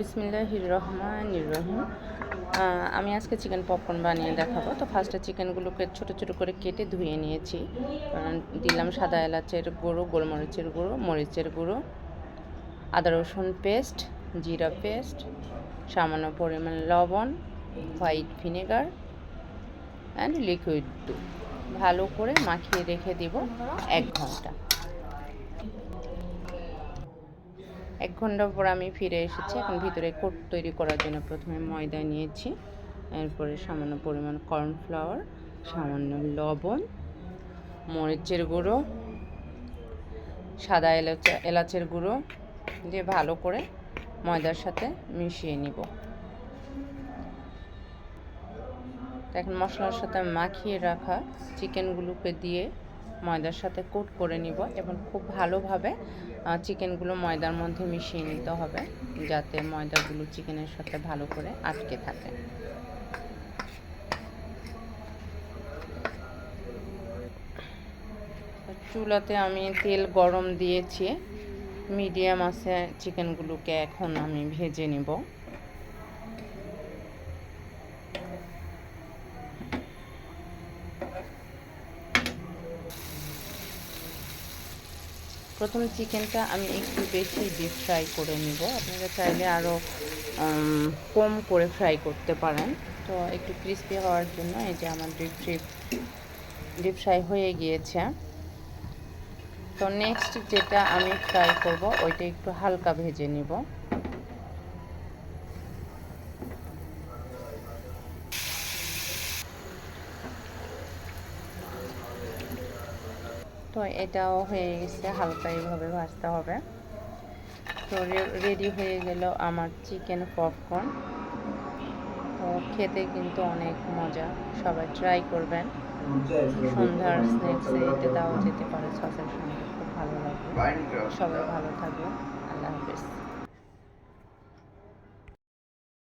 বিসমিল্লাহ রহমান রহিম। আমি আজকে চিকেন পপকর্ন বানিয়ে দেখাবো। তো ফার্স্টে চিকেনগুলোকে ছোট ছোট করে কেটে ধুয়ে নিয়েছি। কারণ দিলাম সাদা এলাচের গুঁড়ো, গোলমরিচের গুঁড়ো, মরিচের গুঁড়ো, আদা রসুন পেস্ট জিরা পেস্ট সামান্য পরিমাণ লবণ হোয়াইট ভিনেগার অ্যান্ড লিকুইড দুধ। ভালো করে মাখিয়ে রেখে দিব এক ঘণ্টা। এক ঘণ্টা পর আমি ফিরে এসেছি। এখন ভিতরে কোট তৈরি করার জন্য প্রথমে ময়দা নিয়েছি। এরপরে সামান্য পরিমাণ কর্নফ্লাওয়ার, সামান্য লবণ, মরিচের গুঁড়ো, সাদা এলাচা, এলাচের গুঁড়ো দিয়ে ভালো করে ময়দার সাথে মিশিয়ে নিব। এখন মশলার সাথে মাখিয়ে রাখা চিকেনগুলোকে দিয়ে ময়দার সাথে কোট করে নিব এবং খুব ভালোভাবে চিকেনগুলো ময়দার মধ্যে মিশিয়ে নিতে হবে যাতে ময়দাগুলো চিকেনের সাথে ভালো করে আটকে থাকে। চুলাতে আমি তেল গরম দিয়েছি, মিডিয়াম আছে চিকেনগুলোকে এখন আমি ভেজে নিব। প্রথমে চিকেনটা আমি একটু বেশি ডিপ ফ্রাই করে নিব। আপনারা চাইলে আরও কম করে ফ্রাই করতে পারেন। তো একটু ক্রিস্পি হওয়ার জন্য এই যে আমার ডিপ ফ্রিপ ডিপ ফ্রাই হয়ে গিয়েছে। তো নেক্সট যেটা আমি ফ্রাই করব, ওইটা একটু হালকা ভেজে নিব। তো এটাও হয়ে গেছে, হালকা এইভাবে ভাজতে হবে। তো রেডি হয়ে গেল আমার চিকেন পপকর্ন তো খেতে কিন্তু অনেক মজা, সবাই ট্রাই করবেন। সন্ধ্যার স্ন্যাক্সে এটা দেওয়া যেতে পারে সসের সঙ্গে খুব ভালো লাগবে সবাই ভালো হাফেজ